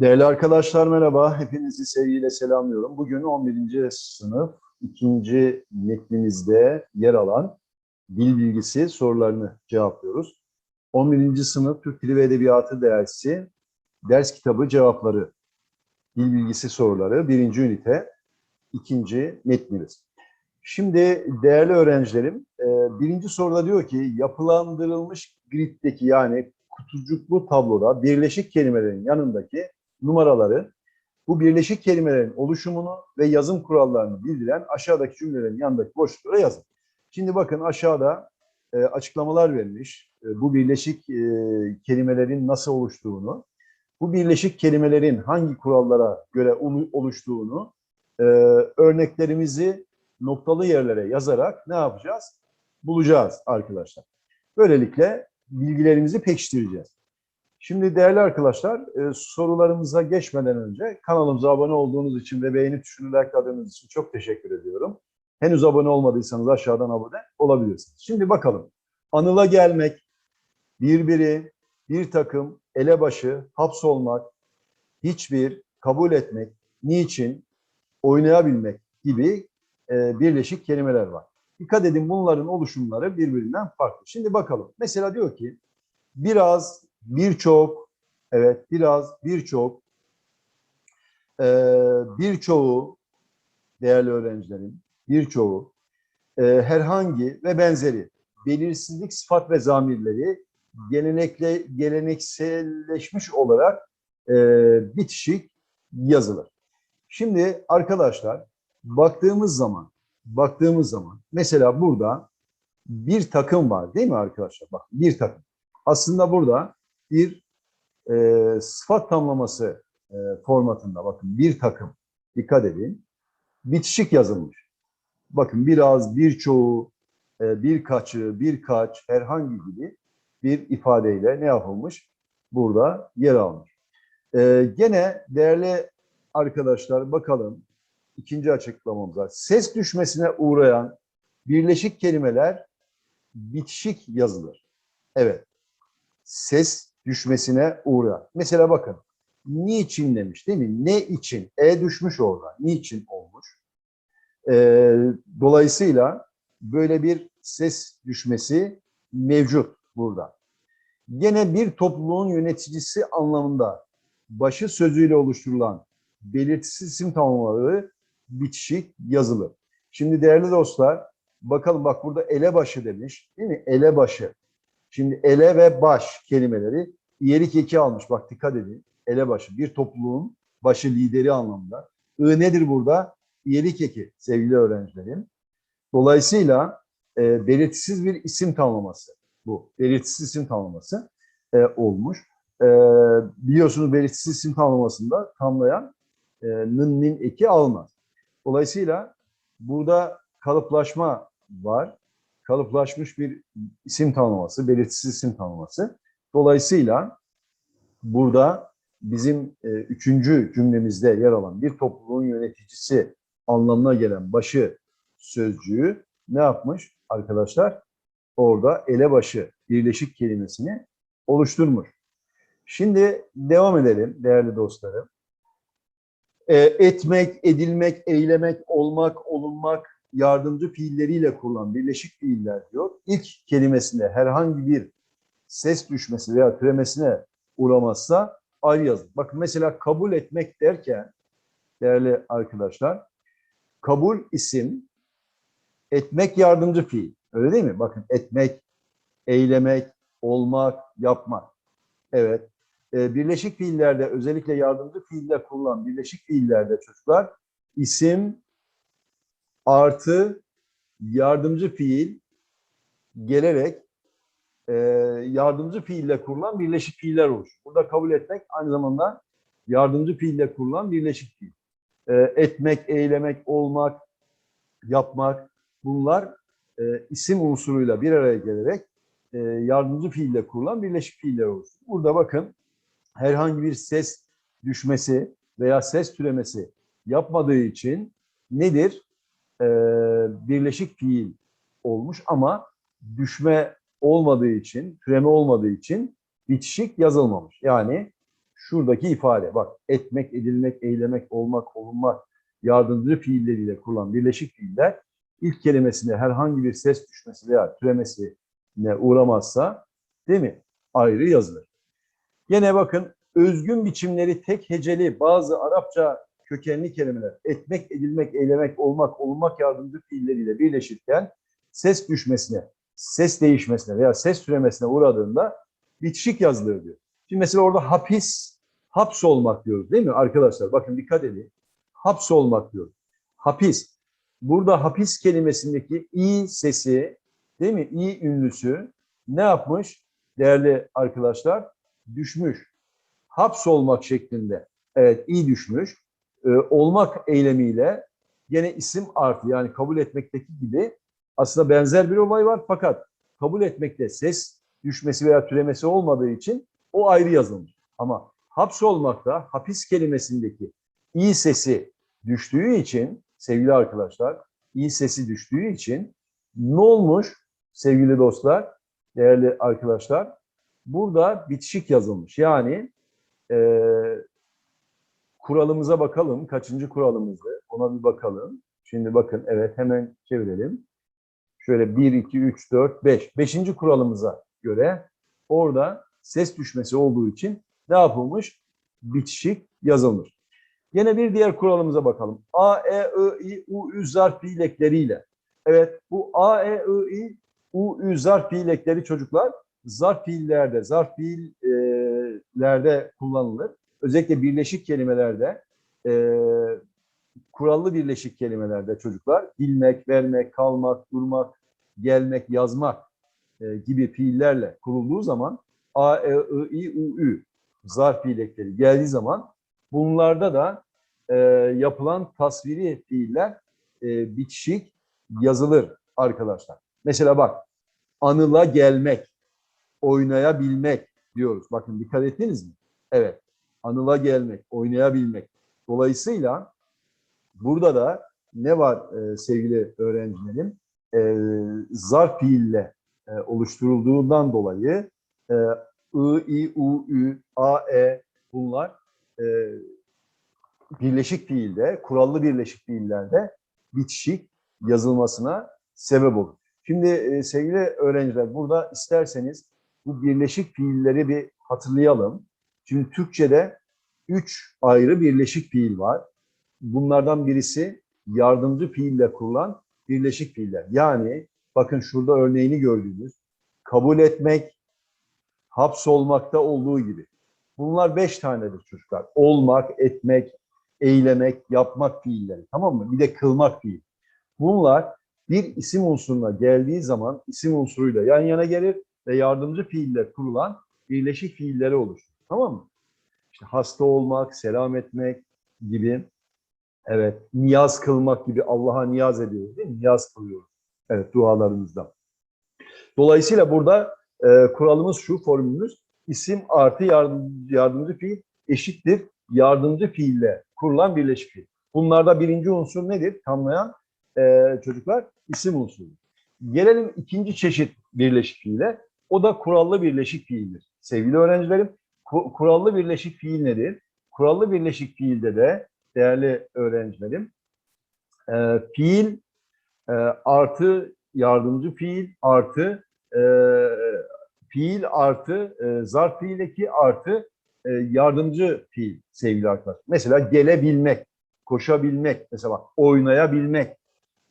Değerli arkadaşlar merhaba. Hepinizi sevgiyle selamlıyorum. Bugün 11. sınıf ikinci metnimizde yer alan dil bilgisi sorularını cevaplıyoruz. 11. sınıf Türk Dili ve Edebiyatı dersi ders kitabı cevapları dil bilgisi soruları birinci ünite ikinci metnimiz. Şimdi değerli öğrencilerim e, birinci soruda diyor ki yapılandırılmış griddeki yani kutucuklu tabloda birleşik kelimelerin yanındaki numaraları bu birleşik kelimelerin oluşumunu ve yazım kurallarını bildiren aşağıdaki cümlelerin yanındaki boşluklara yazın. Şimdi bakın aşağıda e, açıklamalar verilmiş. E, bu birleşik e, kelimelerin nasıl oluştuğunu, bu birleşik kelimelerin hangi kurallara göre olu- oluştuğunu e, örneklerimizi noktalı yerlere yazarak ne yapacağız? Bulacağız arkadaşlar. Böylelikle bilgilerimizi pekiştireceğiz. Şimdi değerli arkadaşlar e, sorularımıza geçmeden önce kanalımıza abone olduğunuz için ve beğeni tuşunu likeladığınız için çok teşekkür ediyorum. Henüz abone olmadıysanız aşağıdan abone olabilirsiniz. Şimdi bakalım. Anıla gelmek, birbiri, bir takım, elebaşı, hapsolmak, hiçbir, kabul etmek, niçin, oynayabilmek gibi e, birleşik kelimeler var. Dikkat edin bunların oluşumları birbirinden farklı. Şimdi bakalım. Mesela diyor ki biraz, birçok, evet biraz, birçok, e, birçoğu değerli öğrencilerim, birçoğu, e, herhangi ve benzeri belirsizlik sıfat ve zamirleri gelenekle gelenekselleşmiş olarak e, bitişik yazılır. Şimdi arkadaşlar baktığımız zaman baktığımız zaman mesela burada bir takım var değil mi arkadaşlar? Bak bir takım. Aslında burada bir e, sıfat tamlaması e, formatında bakın bir takım dikkat edin bitişik yazılmış. Bakın biraz, birçoğu, e, birkaçı, birkaç, herhangi gibi bir ifadeyle ne yapılmış? Burada yer almış. E, gene değerli arkadaşlar bakalım ikinci açıklamamıza. Ses düşmesine uğrayan birleşik kelimeler bitişik yazılır. Evet. Ses düşmesine uğrar. Mesela bakın. Niçin demiş değil mi? Ne için? E düşmüş orada. Niçin olmuş? Ee, dolayısıyla böyle bir ses düşmesi mevcut burada. Gene bir topluluğun yöneticisi anlamında başı sözüyle oluşturulan belirtisiz isim tamamları bitişik yazılı. Şimdi değerli dostlar bakalım bak burada elebaşı demiş değil mi? Elebaşı. Şimdi ele ve baş kelimeleri iyelik eki almış. Bak dikkat edin. Elebaşı bir topluluğun başı lideri anlamında. I nedir burada? İyelik eki sevgili öğrencilerim. Dolayısıyla e, belirtisiz bir isim tamlaması bu. Belirtisiz isim tamlaması e, olmuş. E, biliyorsunuz belirtisiz isim tamlamasında tamlayan e, nın nin eki almaz. Dolayısıyla burada kalıplaşma var. Kalıplaşmış bir isim tanımlaması, belirtisiz isim tanımlaması. Dolayısıyla burada bizim e, üçüncü cümlemizde yer alan bir topluluğun yöneticisi anlamına gelen başı sözcüğü ne yapmış arkadaşlar? Orada elebaşı birleşik kelimesini oluşturmuş. Şimdi devam edelim değerli dostlarım. E, etmek, edilmek, eylemek, olmak, olunmak yardımcı fiilleriyle kurulan birleşik fiiller diyor. İlk kelimesinde herhangi bir ses düşmesi veya türemesine uğramazsa ayrı yazılır. Bakın mesela kabul etmek derken değerli arkadaşlar kabul isim, etmek yardımcı fiil. Öyle değil mi? Bakın etmek, eylemek, olmak, yapmak. Evet. Ee, birleşik fiillerde özellikle yardımcı fiiller kullanılan birleşik fiillerde çocuklar isim artı yardımcı fiil gelerek e, yardımcı fiille kurulan birleşik fiiller oluşur. Burada kabul etmek aynı zamanda yardımcı fiille kurulan birleşik fiil. E, etmek, eylemek, olmak, yapmak bunlar e, isim unsuruyla bir araya gelerek e, yardımcı fiille kurulan birleşik fiiller oluşur. Burada bakın herhangi bir ses düşmesi veya ses türemesi yapmadığı için nedir? Ee, birleşik fiil olmuş ama düşme olmadığı için, türeme olmadığı için bitişik yazılmamış. Yani şuradaki ifade bak etmek, edilmek, eylemek, olmak, olunmak yardımcı fiilleriyle kurulan birleşik fiiller ilk kelimesinde herhangi bir ses düşmesi veya türemesine uğramazsa değil mi? Ayrı yazılır. Yine bakın özgün biçimleri tek heceli bazı Arapça kökenli kelimeler etmek, edilmek, eylemek, olmak, olunmak yardımcı fiilleriyle birleşirken ses düşmesine, ses değişmesine veya ses türemesine uğradığında bitişik yazılır diyor. Şimdi mesela orada hapis, hapsolmak diyoruz değil mi arkadaşlar? Bakın dikkat edin. Hapsolmak diyoruz. Hapis. Burada hapis kelimesindeki i sesi değil mi? İ ünlüsü ne yapmış değerli arkadaşlar? Düşmüş. Hapsolmak şeklinde. Evet i düşmüş. Ee, olmak eylemiyle gene isim artı yani kabul etmekteki gibi aslında benzer bir olay var fakat kabul etmekte ses düşmesi veya türemesi olmadığı için o ayrı yazılmış. Ama hapsolmakta hapis kelimesindeki i sesi düştüğü için sevgili arkadaşlar i sesi düştüğü için ne olmuş sevgili dostlar, değerli arkadaşlar? Burada bitişik yazılmış. Yani e, kuralımıza bakalım. Kaçıncı kuralımızdı? Ona bir bakalım. Şimdi bakın evet hemen çevirelim. Şöyle 1, 2, 3, 4, 5. Beşinci kuralımıza göre orada ses düşmesi olduğu için ne yapılmış? Bitişik yazılmış. Yine bir diğer kuralımıza bakalım. A, E, I, I, U, Ü zarf fiilekleriyle. Evet bu A, E, I, I, U, Ü zarf fiilekleri çocuklar zarf fiillerde, zarf fiillerde kullanılır. Özellikle birleşik kelimelerde, e, kurallı birleşik kelimelerde çocuklar bilmek, vermek, kalmak, durmak, gelmek, yazmak e, gibi fiillerle kurulduğu zaman A, E, I, I, U, Ü zarf fiilekleri geldiği zaman bunlarda da e, yapılan tasviri fiiller e, bitişik yazılır arkadaşlar. Mesela bak anıla gelmek, oynayabilmek diyoruz. Bakın dikkat ettiniz mi? Evet. Anıla gelmek, oynayabilmek. Dolayısıyla burada da ne var e, sevgili öğrencilerim? E, zarf fiille e, oluşturulduğundan dolayı e, I, I, U, Ü, A, E bunlar e, birleşik fiilde, kurallı birleşik fiillerde bitişik yazılmasına sebep olur. Şimdi e, sevgili öğrenciler burada isterseniz bu birleşik fiilleri bir hatırlayalım. Şimdi Türkçe'de üç ayrı birleşik fiil var. Bunlardan birisi yardımcı fiille kurulan birleşik fiiller. Yani bakın şurada örneğini gördüğünüz kabul etmek, hapsolmakta olduğu gibi. Bunlar beş tanedir çocuklar. Olmak, etmek, eylemek, yapmak fiilleri. Tamam mı? Bir de kılmak fiil. Bunlar bir isim unsuruna geldiği zaman isim unsuruyla yan yana gelir ve yardımcı fiiller kurulan birleşik fiilleri oluşturur. Tamam mı? İşte hasta olmak, selam etmek gibi, evet, niyaz kılmak gibi Allah'a niyaz ediyoruz değil mi? Niyaz kılıyoruz. Evet, dualarımızda. Dolayısıyla burada e, kuralımız şu, formülümüz isim artı yardım, yardımcı fiil eşittir yardımcı fiille kurulan birleşik fiil. Bunlarda birinci unsur nedir? Tamlayan e, çocuklar isim unsuru. Gelelim ikinci çeşit birleşik fiile. O da kurallı birleşik fiildir. Sevgili öğrencilerim, ku- kurallı birleşik fiil nedir? Kurallı birleşik fiilde de değerli öğrencilerim, e, fiil e, artı yardımcı fiil artı e, fiil artı e, zarf fiil eki artı e, yardımcı fiil sevgili arkadaşlar. Mesela gelebilmek, koşabilmek, mesela oynayabilmek,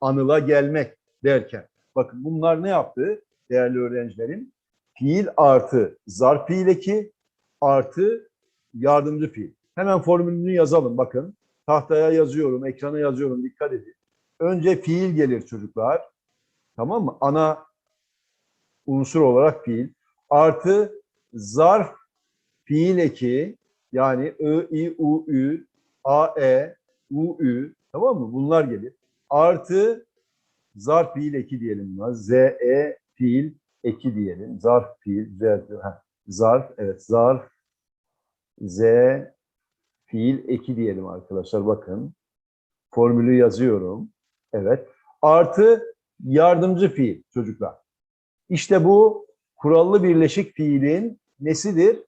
anıla gelmek derken. Bakın bunlar ne yaptı değerli öğrencilerim? Fiil artı zarf fiil eki artı yardımcı fiil. Hemen formülünü yazalım bakın. Tahtaya yazıyorum, ekrana yazıyorum dikkat edin. Önce fiil gelir çocuklar. Tamam mı? Ana unsur olarak fiil. Artı zarf fiil eki yani I, I, U, Ü, A, E, U, Ü tamam mı? Bunlar gelir. Artı zarf fiil eki diyelim buna. Z, E fiil eki diyelim. Zarf fiil, Z, ha, zarf, evet zarf, Z fiil eki diyelim arkadaşlar bakın. Formülü yazıyorum. Evet. Artı yardımcı fiil çocuklar. İşte bu kurallı birleşik fiilin nesidir?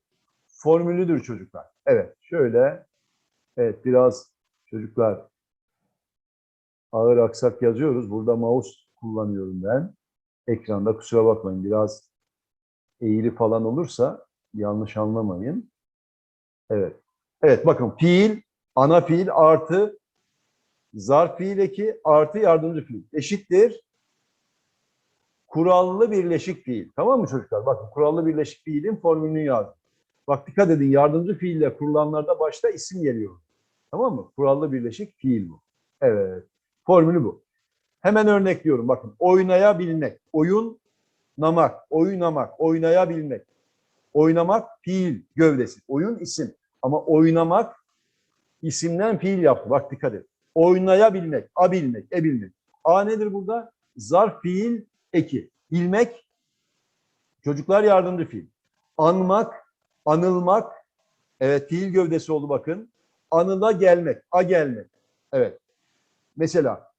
Formülüdür çocuklar. Evet, şöyle. Evet, biraz çocuklar ağır aksak yazıyoruz. Burada mouse kullanıyorum ben. Ekranda kusura bakmayın. Biraz eğri falan olursa yanlış anlamayın. Evet. Evet bakın fiil, ana fiil artı zarf fiil eki artı yardımcı fiil eşittir. Kurallı birleşik fiil. Tamam mı çocuklar? Bakın kurallı birleşik fiilin formülünü yazdım. Bak dikkat edin yardımcı fiille kurulanlarda başta isim geliyor. Tamam mı? Kurallı birleşik fiil bu. Evet. Formülü bu. Hemen örnekliyorum. Bakın oynayabilmek, oyun namak, oynamak, oynayabilmek. Oynamak fiil gövdesi. Oyun isim. Ama oynamak isimden fiil yaptı. Bak dikkat et. Oynayabilmek, abilmek, ebilmek. A nedir burada? Zarf fiil eki. Bilmek çocuklar yardımcı fiil. Anmak, anılmak. Evet fiil gövdesi oldu bakın. Anıla gelmek, a gelmek. Evet. Mesela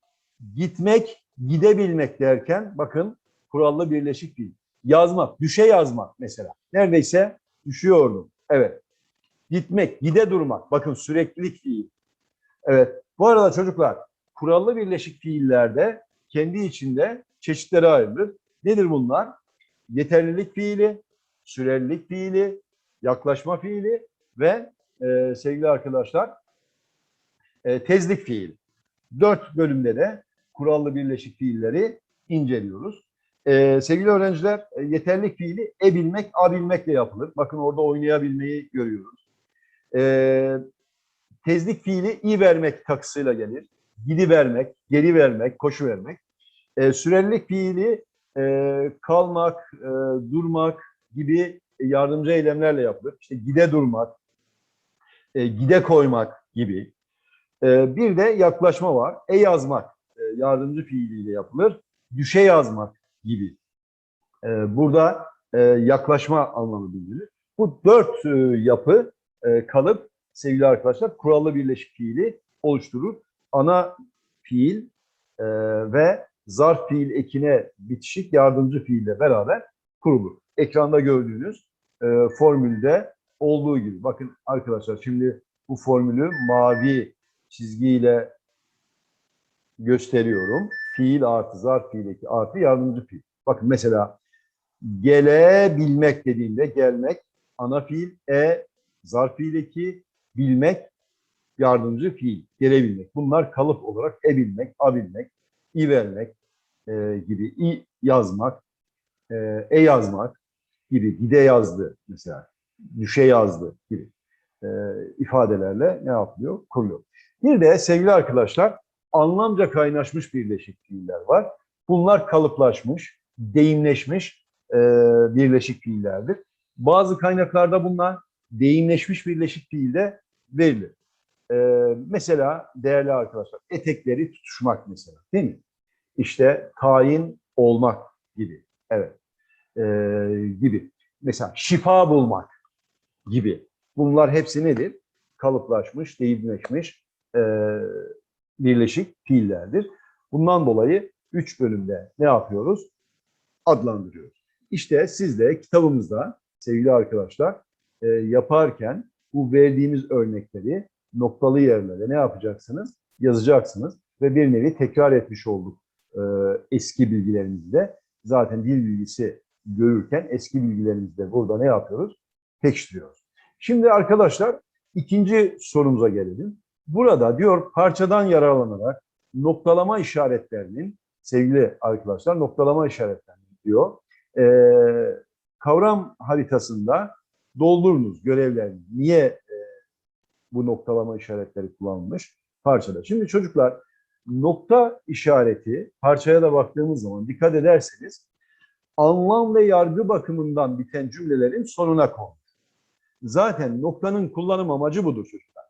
gitmek, gidebilmek derken bakın kurallı birleşik fiil. Yazmak, düşe yazmak mesela. Neredeyse düşüyordum. Evet. Gitmek, gide durmak. Bakın süreklilik fiil. Evet. Bu arada çocuklar kurallı birleşik fiillerde kendi içinde çeşitlere ayrılır. Nedir bunlar? Yeterlilik fiili, sürelilik fiili, yaklaşma fiili ve e, sevgili arkadaşlar e, tezlik fiili. Dört bölümde de kurallı birleşik fiilleri inceliyoruz. Ee, sevgili öğrenciler, e, yeterlik fiili e bilmek, a bilmekle yapılır. Bakın orada oynayabilmeyi görüyoruz. Ee, tezlik fiili i vermek takısıyla gelir. Gidi vermek, geri vermek, koşu vermek. Ee, sürelilik fiili e, kalmak, e, durmak gibi yardımcı eylemlerle yapılır. İşte gide durmak, e, gide koymak gibi. E, bir de yaklaşma var. E yazmak e, yardımcı fiiliyle yapılır. Düşe yazmak gibi. E, burada e, yaklaşma anlamı bildirilir. Bu dört e, yapı e, kalıp sevgili arkadaşlar kurallı birleşik fiili oluşturur. Ana fiil e, ve zarf fiil ekine bitişik yardımcı fiille beraber kurulur. Ekranda gördüğünüz e, formülde olduğu gibi. Bakın arkadaşlar şimdi bu formülü mavi çizgiyle gösteriyorum. Fiil artı zarf fiildeki artı yardımcı fiil. Bakın mesela gelebilmek dediğinde gelmek ana fiil, e zarf fiildeki bilmek yardımcı fiil, gelebilmek. Bunlar kalıp olarak e bilmek, a bilmek, i vermek e, gibi, i yazmak, e, e yazmak gibi, gide yazdı mesela, düşe yazdı gibi e, ifadelerle ne yapılıyor? Kuruluyor. Bir de sevgili arkadaşlar anlamca kaynaşmış birleşik fiiller var. Bunlar kalıplaşmış, deyimleşmiş e, birleşik fiillerdir. Bazı kaynaklarda bunlar deyimleşmiş birleşik fiilde verilir. E, mesela değerli arkadaşlar etekleri tutuşmak mesela değil mi? İşte tayin olmak gibi. Evet. E, gibi. Mesela şifa bulmak gibi. Bunlar hepsi nedir? Kalıplaşmış, deyimleşmiş e, birleşik fiillerdir. Bundan dolayı üç bölümde ne yapıyoruz? Adlandırıyoruz. İşte siz de kitabımızda sevgili arkadaşlar e, yaparken bu verdiğimiz örnekleri noktalı yerlere ne yapacaksınız? Yazacaksınız ve bir nevi tekrar etmiş olduk e, eski bilgilerimizde. Zaten dil bilgisi görürken eski bilgilerimizde burada ne yapıyoruz? Pekiştiriyoruz. Şimdi arkadaşlar ikinci sorumuza gelelim. Burada diyor parçadan yararlanarak noktalama işaretlerinin sevgili arkadaşlar noktalama işaretlerinin diyor e, kavram haritasında doldurunuz görevlerini. Niye e, bu noktalama işaretleri kullanılmış parçada? Şimdi çocuklar nokta işareti parçaya da baktığımız zaman dikkat ederseniz anlam ve yargı bakımından biten cümlelerin sonuna konur. Zaten noktanın kullanım amacı budur çocuklar.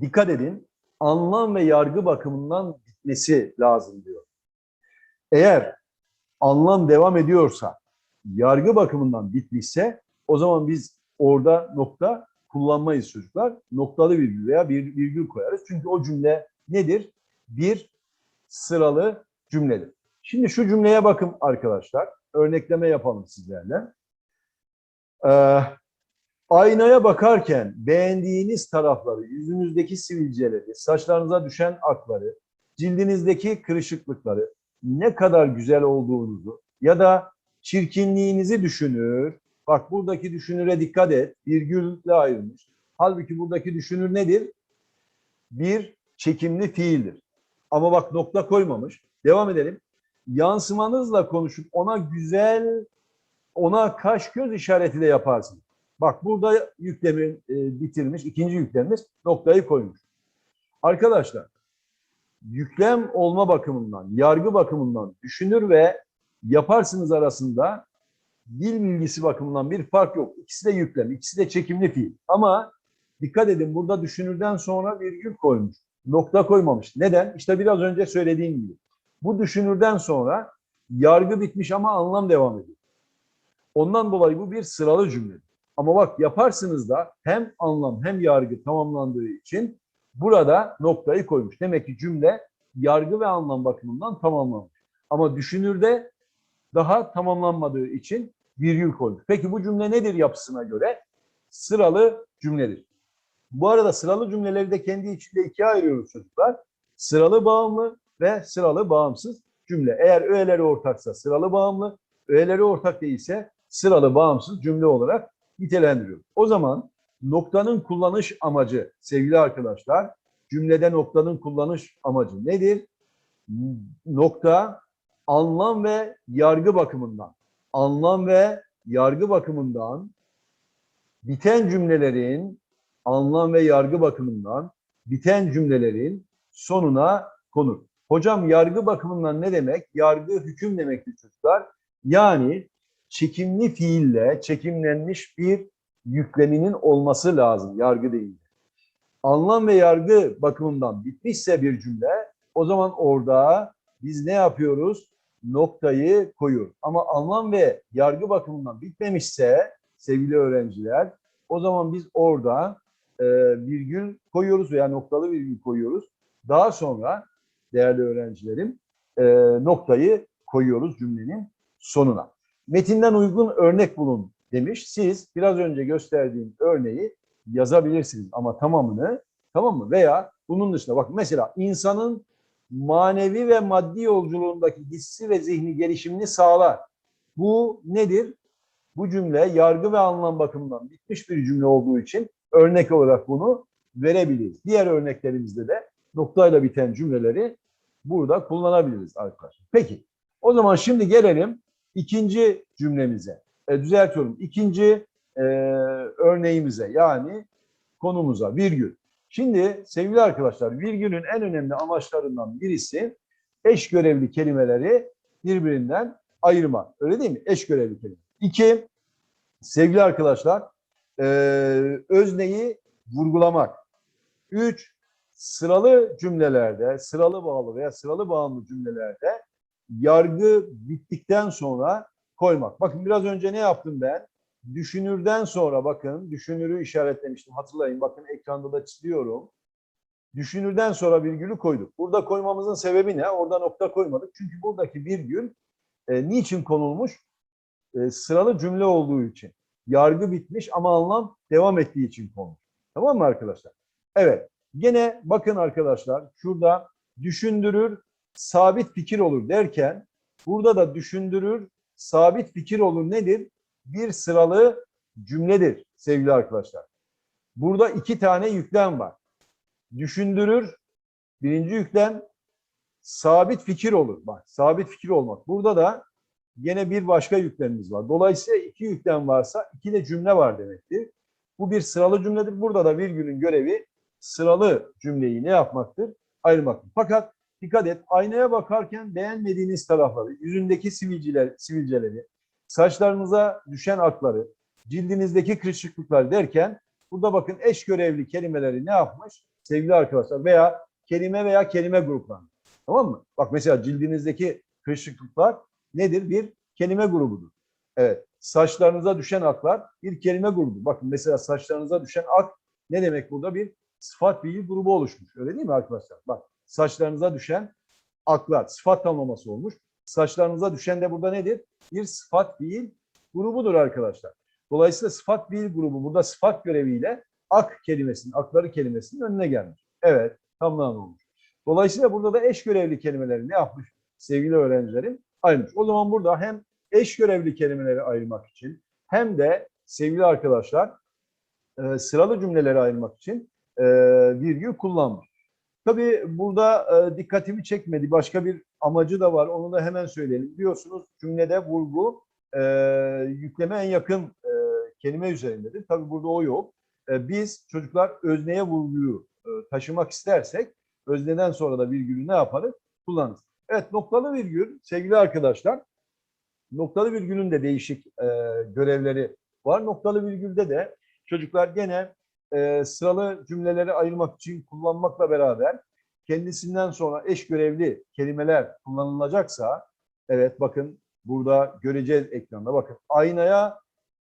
Dikkat edin, anlam ve yargı bakımından bitmesi lazım diyor. Eğer anlam devam ediyorsa, yargı bakımından bitmişse o zaman biz orada nokta kullanmayız çocuklar. Noktalı virgül veya bir virgül koyarız. Çünkü o cümle nedir? Bir sıralı cümledir. Şimdi şu cümleye bakın arkadaşlar. Örnekleme yapalım sizlerle. Ee, Aynaya bakarken beğendiğiniz tarafları, yüzünüzdeki sivilceleri, saçlarınıza düşen akları, cildinizdeki kırışıklıkları, ne kadar güzel olduğunuzu ya da çirkinliğinizi düşünür. Bak buradaki düşünüre dikkat et. Virgülle ayrılmış. Halbuki buradaki düşünür nedir? Bir çekimli fiildir. Ama bak nokta koymamış. Devam edelim. Yansımanızla konuşup ona güzel, ona kaş göz işareti de yaparsınız. Bak burada yüklemi e, bitirmiş. ikinci yüklemimiz noktayı koymuş. Arkadaşlar yüklem olma bakımından, yargı bakımından düşünür ve yaparsınız arasında dil bilgisi bakımından bir fark yok. İkisi de yüklem, ikisi de çekimli fiil. Ama dikkat edin burada düşünürden sonra virgül koymuş. Nokta koymamış. Neden? İşte biraz önce söylediğim gibi. Bu düşünürden sonra yargı bitmiş ama anlam devam ediyor. Ondan dolayı bu bir sıralı cümledir. Ama bak yaparsınız da hem anlam hem yargı tamamlandığı için burada noktayı koymuş. Demek ki cümle yargı ve anlam bakımından tamamlanmış. Ama düşünürde daha tamamlanmadığı için virgül koymuş. Peki bu cümle nedir yapısına göre? Sıralı cümledir. Bu arada sıralı cümleleri de kendi içinde ikiye ayırıyoruz çocuklar. Sıralı bağımlı ve sıralı bağımsız cümle. Eğer öğeleri ortaksa sıralı bağımlı, öğeleri ortak değilse sıralı bağımsız cümle olarak nitelendiriyoruz. O zaman noktanın kullanış amacı sevgili arkadaşlar, cümlede noktanın kullanış amacı nedir? Nokta anlam ve yargı bakımından, anlam ve yargı bakımından biten cümlelerin anlam ve yargı bakımından biten cümlelerin sonuna konur. Hocam yargı bakımından ne demek? Yargı hüküm demektir çocuklar. Yani çekimli fiille çekimlenmiş bir yükleminin olması lazım yargı değil. Anlam ve yargı bakımından bitmişse bir cümle o zaman orada biz ne yapıyoruz? Noktayı koyuyoruz. Ama anlam ve yargı bakımından bitmemişse sevgili öğrenciler o zaman biz orada e, virgül koyuyoruz veya noktalı virgül koyuyoruz. Daha sonra değerli öğrencilerim e, noktayı koyuyoruz cümlenin sonuna. Metinden uygun örnek bulun demiş. Siz biraz önce gösterdiğim örneği yazabilirsiniz ama tamamını tamam mı? Veya bunun dışında bak mesela insanın manevi ve maddi yolculuğundaki hissi ve zihni gelişimini sağlar. Bu nedir? Bu cümle yargı ve anlam bakımından bitmiş bir cümle olduğu için örnek olarak bunu verebiliriz. Diğer örneklerimizde de noktayla biten cümleleri burada kullanabiliriz arkadaşlar. Peki o zaman şimdi gelelim ikinci cümlemize. E, düzeltiyorum. İkinci e, örneğimize yani konumuza virgül. Şimdi sevgili arkadaşlar virgülün en önemli amaçlarından birisi eş görevli kelimeleri birbirinden ayırmak. Öyle değil mi? Eş görevli kelime. İki, sevgili arkadaşlar e, özneyi vurgulamak. Üç, sıralı cümlelerde, sıralı bağlı veya sıralı bağımlı cümlelerde yargı bittikten sonra koymak. Bakın biraz önce ne yaptım ben? Düşünürden sonra bakın, düşünürü işaretlemiştim. Hatırlayın bakın ekranda da çiziyorum. Düşünürden sonra virgülü koyduk. Burada koymamızın sebebi ne? Orada nokta koymadık. Çünkü buradaki virgül e, niçin konulmuş? E, sıralı cümle olduğu için. Yargı bitmiş ama anlam devam ettiği için konulmuş. Tamam mı arkadaşlar? Evet. Gene bakın arkadaşlar şurada düşündürür, sabit fikir olur derken burada da düşündürür, sabit fikir olur nedir? Bir sıralı cümledir sevgili arkadaşlar. Burada iki tane yüklem var. Düşündürür, birinci yüklem sabit fikir olur. Bak sabit fikir olmak. Burada da yine bir başka yüklemimiz var. Dolayısıyla iki yüklem varsa iki de cümle var demektir. Bu bir sıralı cümledir. Burada da virgülün görevi sıralı cümleyi ne yapmaktır? Ayırmaktır. Fakat dikkat et aynaya bakarken beğenmediğiniz tarafları, yüzündeki sivilceler, sivilceleri, saçlarınıza düşen akları, cildinizdeki kırışıklıklar derken burada bakın eş görevli kelimeleri ne yapmış? Sevgili arkadaşlar veya kelime veya kelime grupları. Tamam mı? Bak mesela cildinizdeki kırışıklıklar nedir? Bir kelime grubudur. Evet. Saçlarınıza düşen aklar bir kelime grubu. Bakın mesela saçlarınıza düşen ak ne demek burada? Bir sıfat fiil grubu oluşmuş. Öyle değil mi arkadaşlar? Bak saçlarınıza düşen aklar sıfat tamlaması olmuş. Saçlarınıza düşen de burada nedir? Bir sıfat fiil grubudur arkadaşlar. Dolayısıyla sıfat fiil grubu burada sıfat göreviyle ak kelimesinin, akları kelimesinin önüne gelmiş. Evet, tamam olmuş. Dolayısıyla burada da eş görevli kelimeleri ne yapmış sevgili öğrencilerim? Ayırmış. O zaman burada hem eş görevli kelimeleri ayırmak için hem de sevgili arkadaşlar e, sıralı cümleleri ayırmak için e, virgül kullanmış. Tabii burada e, dikkatimi çekmedi. Başka bir amacı da var. Onu da hemen söyleyelim. Biliyorsunuz cümlede vurgu e, yükleme en yakın e, kelime üzerindedir. Tabii burada o yok. E, biz çocuklar özneye vurguyu e, taşımak istersek özneden sonra da virgülü ne yaparız? Kullanırız. Evet noktalı virgül sevgili arkadaşlar noktalı virgülün de değişik e, görevleri var. Noktalı virgülde de çocuklar gene e, sıralı cümleleri ayırmak için kullanmakla beraber kendisinden sonra eş görevli kelimeler kullanılacaksa evet bakın burada göreceğiz ekranda bakın aynaya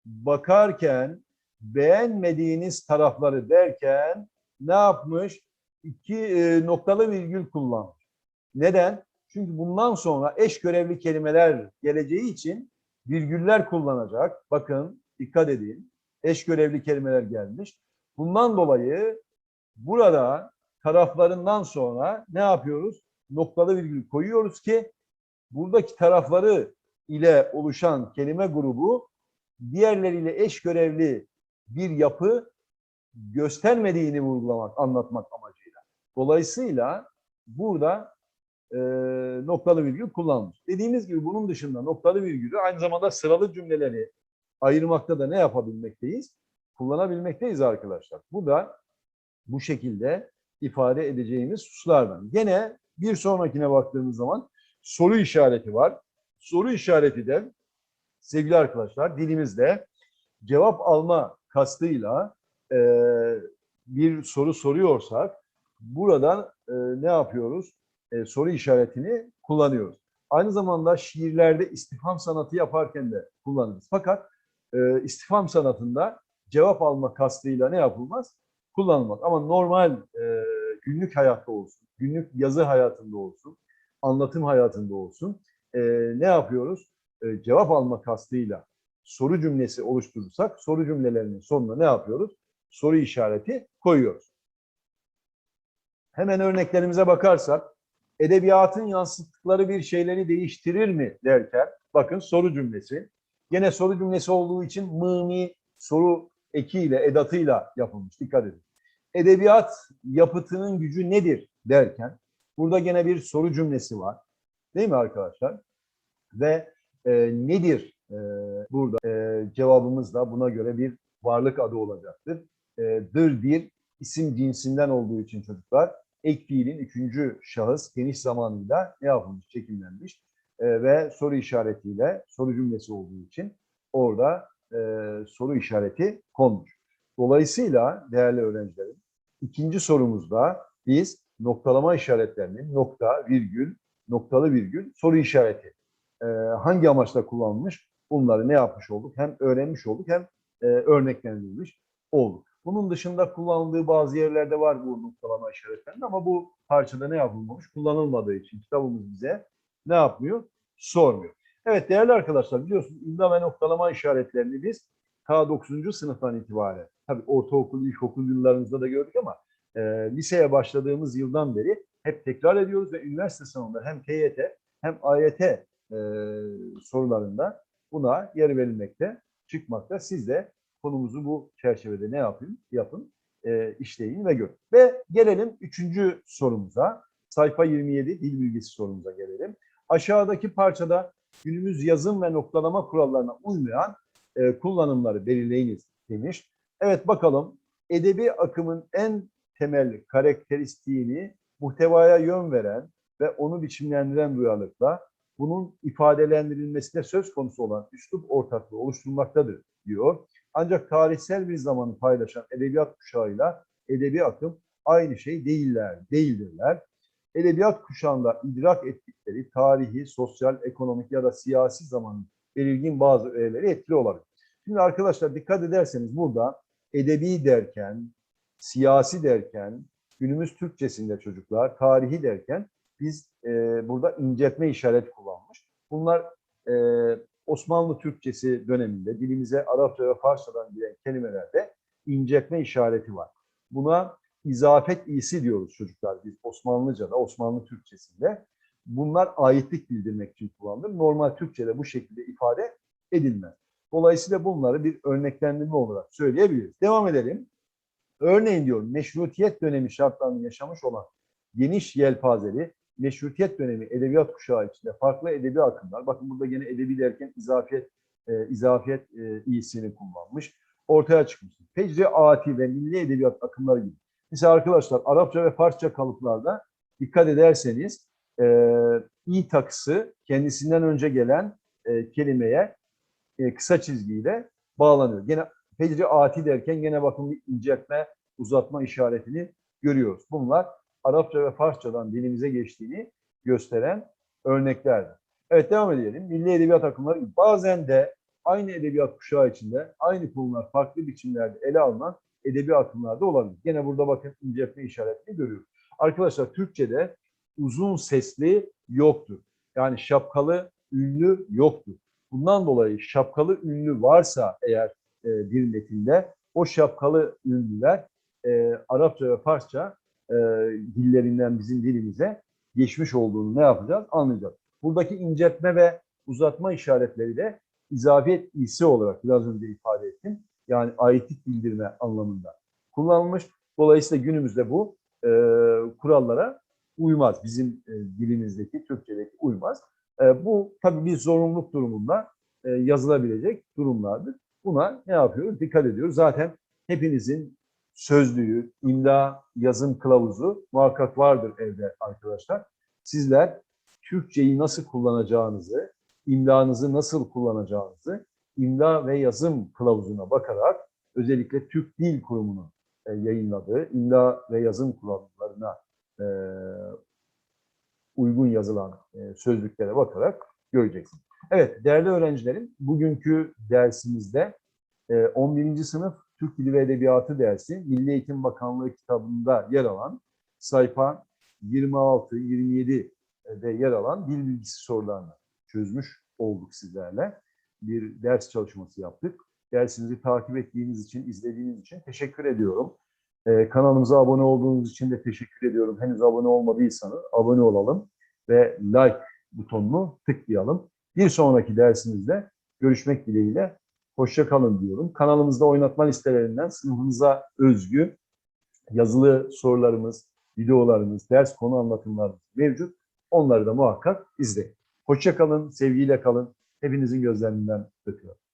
bakarken beğenmediğiniz tarafları derken ne yapmış? İki e, noktalı virgül kullanmış. Neden? Çünkü bundan sonra eş görevli kelimeler geleceği için virgüller kullanacak. Bakın dikkat edin. Eş görevli kelimeler gelmiş. Bundan dolayı burada taraflarından sonra ne yapıyoruz? Noktalı virgül koyuyoruz ki buradaki tarafları ile oluşan kelime grubu diğerleriyle eş görevli bir yapı göstermediğini vurgulamak, anlatmak amacıyla. Dolayısıyla burada e, noktalı virgül kullanılmış. Dediğimiz gibi bunun dışında noktalı virgülü aynı zamanda sıralı cümleleri ayırmakta da ne yapabilmekteyiz? Kullanabilmekteyiz arkadaşlar. Bu da bu şekilde ifade edeceğimiz hususlardan. Gene bir sonrakine baktığımız zaman soru işareti var. Soru işareti de sevgili arkadaşlar dilimizde cevap alma kastıyla e, bir soru soruyorsak buradan e, ne yapıyoruz? E, soru işaretini kullanıyoruz. Aynı zamanda şiirlerde istifham sanatı yaparken de kullanırız. Fakat e, istifham sanatında cevap alma kastıyla ne yapılmaz? Kullanılmaz. Ama normal e, günlük hayatta olsun, günlük yazı hayatında olsun, anlatım hayatında olsun e, ne yapıyoruz? E, cevap alma kastıyla soru cümlesi oluşturursak soru cümlelerinin sonuna ne yapıyoruz? Soru işareti koyuyoruz. Hemen örneklerimize bakarsak edebiyatın yansıttıkları bir şeyleri değiştirir mi derken bakın soru cümlesi. Gene soru cümlesi olduğu için mımi soru ekiyle, edatıyla yapılmış. Dikkat edin. Edebiyat yapıtının gücü nedir derken burada gene bir soru cümlesi var. Değil mi arkadaşlar? Ve e, nedir e, burada e, cevabımız da buna göre bir varlık adı olacaktır. E, dır bir isim cinsinden olduğu için çocuklar ek fiilin üçüncü şahıs geniş zamanıyla ne yapılmış, çekimlenmiş e, ve soru işaretiyle soru cümlesi olduğu için orada e, soru işareti konmuş. Dolayısıyla değerli öğrencilerim ikinci sorumuzda biz noktalama işaretlerini nokta, virgül, noktalı virgül, soru işareti e, hangi amaçla kullanılmış bunları ne yapmış olduk? Hem öğrenmiş olduk hem e, örneklendirilmiş olduk. Bunun dışında kullanıldığı bazı yerlerde var bu noktalama işaretlerinde ama bu parçada ne yapılmamış? Kullanılmadığı için kitabımız bize ne yapmıyor? Sormuyor. Evet değerli arkadaşlar biliyorsunuz imla ve noktalama işaretlerini biz ta 9. sınıftan itibaren tabii ortaokul, ilkokul yıllarımızda da gördük ama e, liseye başladığımız yıldan beri hep tekrar ediyoruz ve üniversite sınavında hem TYT hem AYT e, sorularında buna yer verilmekte, çıkmakta. Siz de konumuzu bu çerçevede ne yapın? Yapın, e, işleyin ve görün. Ve gelelim üçüncü sorumuza. Sayfa 27 dil bilgisi sorumuza gelelim. Aşağıdaki parçada günümüz yazım ve noktalama kurallarına uymayan e, kullanımları belirleyiniz demiş. Evet bakalım edebi akımın en temel karakteristiğini muhtevaya yön veren ve onu biçimlendiren duyarlılıkla bunun ifadelendirilmesine söz konusu olan üslup ortaklığı oluşturmaktadır diyor. Ancak tarihsel bir zamanı paylaşan edebiyat kuşağıyla edebi akım aynı şey değiller, değildirler. Edebiyat kuşağında idrak ettikleri tarihi, sosyal, ekonomik ya da siyasi zamanın belirgin bazı öğeleri etkili olabilir. Şimdi arkadaşlar dikkat ederseniz burada edebi derken, siyasi derken, günümüz Türkçesinde çocuklar, tarihi derken biz e, burada inceltme işareti kullanmış. Bunlar e, Osmanlı Türkçesi döneminde dilimize Arapça ve Farsçadan giren kelimelerde inceltme işareti var. Buna izafet iyisi diyoruz çocuklar biz Osmanlıca'da, Osmanlı Türkçesinde. Bunlar aitlik bildirmek için kullanılır. Normal Türkçe'de bu şekilde ifade edilmez. Dolayısıyla bunları bir örneklendirme olarak söyleyebiliriz. Devam edelim. Örneğin diyor meşrutiyet dönemi şartlarını yaşamış olan geniş yelpazeli meşrutiyet dönemi edebiyat kuşağı içinde farklı edebi akımlar. Bakın burada gene edebi derken izafiyet e, izafiyet e, iyisini kullanmış. Ortaya çıkmış. Fecri ati ve milli edebiyat akımları gibi. Mesela arkadaşlar Arapça ve Farsça kalıplarda dikkat ederseniz e, i takısı kendisinden önce gelen e, kelimeye e, kısa çizgiyle bağlanıyor. Gene fecri ati derken gene bakın bir inceltme, uzatma işaretini görüyoruz. Bunlar Arapça ve Farsçadan dilimize geçtiğini gösteren örneklerdir. Evet devam edelim. Milli edebiyat akımları bazen de aynı edebiyat kuşağı içinde aynı konular farklı biçimlerde ele alınan edebi akımlarda olabilir. Yine burada bakın inceltme işaretini görüyoruz. Arkadaşlar Türkçe'de uzun sesli yoktur. Yani şapkalı ünlü yoktur. Bundan dolayı şapkalı ünlü varsa eğer e, bir metinde o şapkalı ünlüler e, Arapça ve Farsça e, dillerinden bizim dilimize geçmiş olduğunu ne yapacağız? Anlayacağız. Buradaki inceltme ve uzatma işaretleri de izafiyet iyisi olarak biraz önce ifade ettim. Yani aitlik bildirme anlamında kullanılmış. Dolayısıyla günümüzde bu e, kurallara uymaz. Bizim e, dilimizdeki, Türkçedeki uymaz. E, bu tabii bir zorunluluk durumunda e, yazılabilecek durumlardır. Buna ne yapıyoruz? Dikkat ediyoruz. Zaten hepinizin sözlüğü, imla, yazım kılavuzu muhakkak vardır evde arkadaşlar. Sizler Türkçeyi nasıl kullanacağınızı, imlanızı nasıl kullanacağınızı imla ve yazım kılavuzuna bakarak özellikle Türk Dil Kurumu'nun yayınladığı imla ve yazım kılavuzlarına e, uygun yazılan e, sözlüklere bakarak göreceksiniz. Evet değerli öğrencilerim bugünkü dersimizde e, 11. sınıf Türk Dili ve Edebiyatı dersi Milli Eğitim Bakanlığı kitabında yer alan sayfa 26-27'de yer alan dil bilgisi sorularını çözmüş olduk sizlerle. Bir ders çalışması yaptık. Dersimizi takip ettiğiniz için, izlediğiniz için teşekkür ediyorum. Ee, kanalımıza abone olduğunuz için de teşekkür ediyorum. Henüz abone olmadıysanız abone olalım ve like butonunu tıklayalım. Bir sonraki dersimizde görüşmek dileğiyle. Hoşça kalın diyorum. Kanalımızda oynatma listelerinden sınıfınıza özgü yazılı sorularımız, videolarımız, ders konu anlatımlarımız mevcut. Onları da muhakkak izleyin. Hoşça kalın, sevgiyle kalın. Hepinizin gözlerinden öpüyorum.